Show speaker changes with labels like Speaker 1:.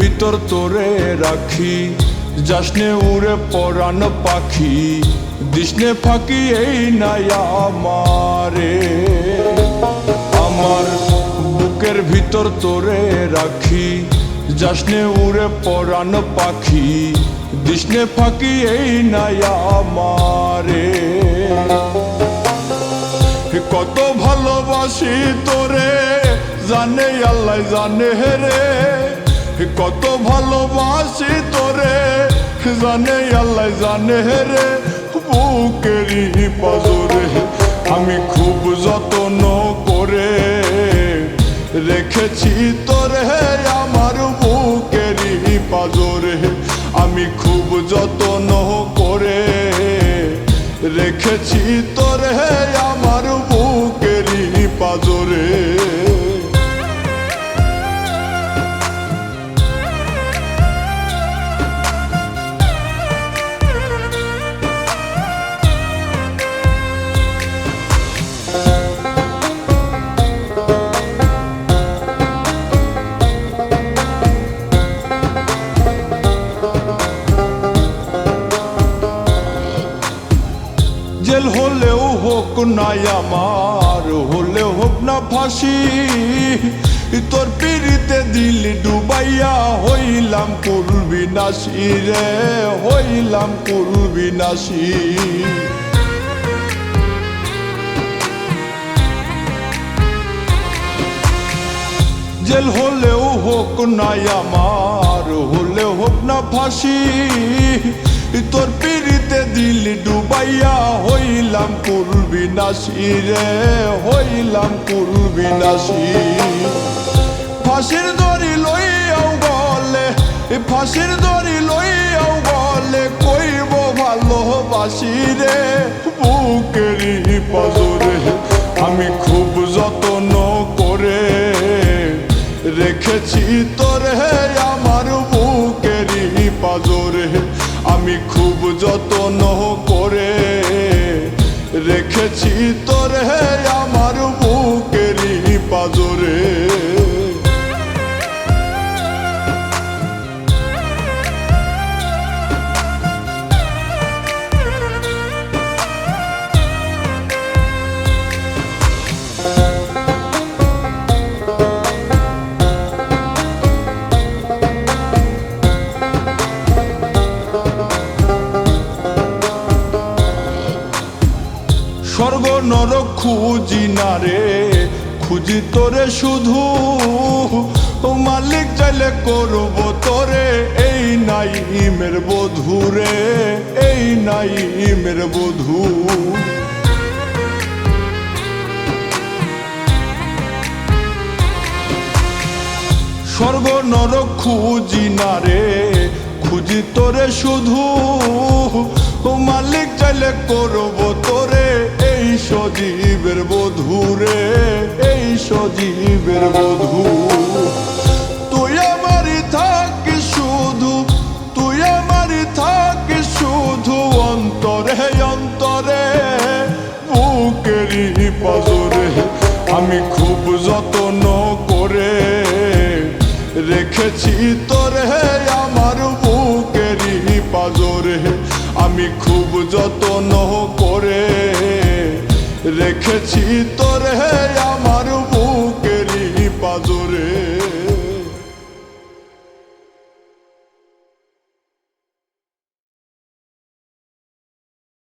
Speaker 1: ভিতর তোরে রাখি। যাসনে উড়ে পরাণ পাখি, দিসনে ফাঁকি এই নাই আমারে। আমার বুকের ভিতর তোরে রাখি, যাসনে উড়ে পরাণ পাখি, দিসনে ফাঁকি এই নাই আমারে। কত ভালোবাসি তোরে জানে আল্লাহ জানে রে, কত ভালোবাসি তোরে। জানে আল্লাহ জানে রে বুকেরই পাজরে আমি খুব যত্ন করে রেখেছি তোরে, আমার বুকেরই পাজরে আমি খুব যত্ন করে রেখেছি তোরে, আমার নাই আমার, হলে হোক না ফাঁসি। তোর পিড়িতে দিল ডুবাইয়া হইলাম কুল বিনাশী রে, হইলাম কুল বিনাশী। জেল হলেও হোক নাই আমার, হলে হোক না ফাঁসি। বিনাশী রে, হইলাম কুল বিনাশী ফাঁসির দড়ি লইয়াও গলে ফাঁসির দড়ি লইয়াও গলে কইব ভালোবাসি রে বুকেরই পাজরে আমি খুব যত্ন করে রেখেছি তোরে, আমার বুকেরই পাজরে আমি খুব যত্ন রেখেছি তোরে আমার বুকেরই স্বর্গ নরক খুঁজি না রে। খুঁজি তোরে শুধু। মালিক, চাইলে করব তোরে। এই নাই ইমের বধু রে, এই নাই ইমের বধু। স্বর্গ নরক খুঁজি না রে। খুঁজি তোরে শুধু। মালিক, চাইলে করব তোরে। সজীবের বধু রে এই সজীবের বধু তুই আমারই থাকি শুধু, তুই আমারই থাকি শুধু অন্তরে অন্তরে। বুকেরই পাজরে আমি খুব যত্ন করে রেখেছি তোরে, আমার বুকেরই পাজরে আমি খুব যত্ন করে রেখেছি তোরে আমার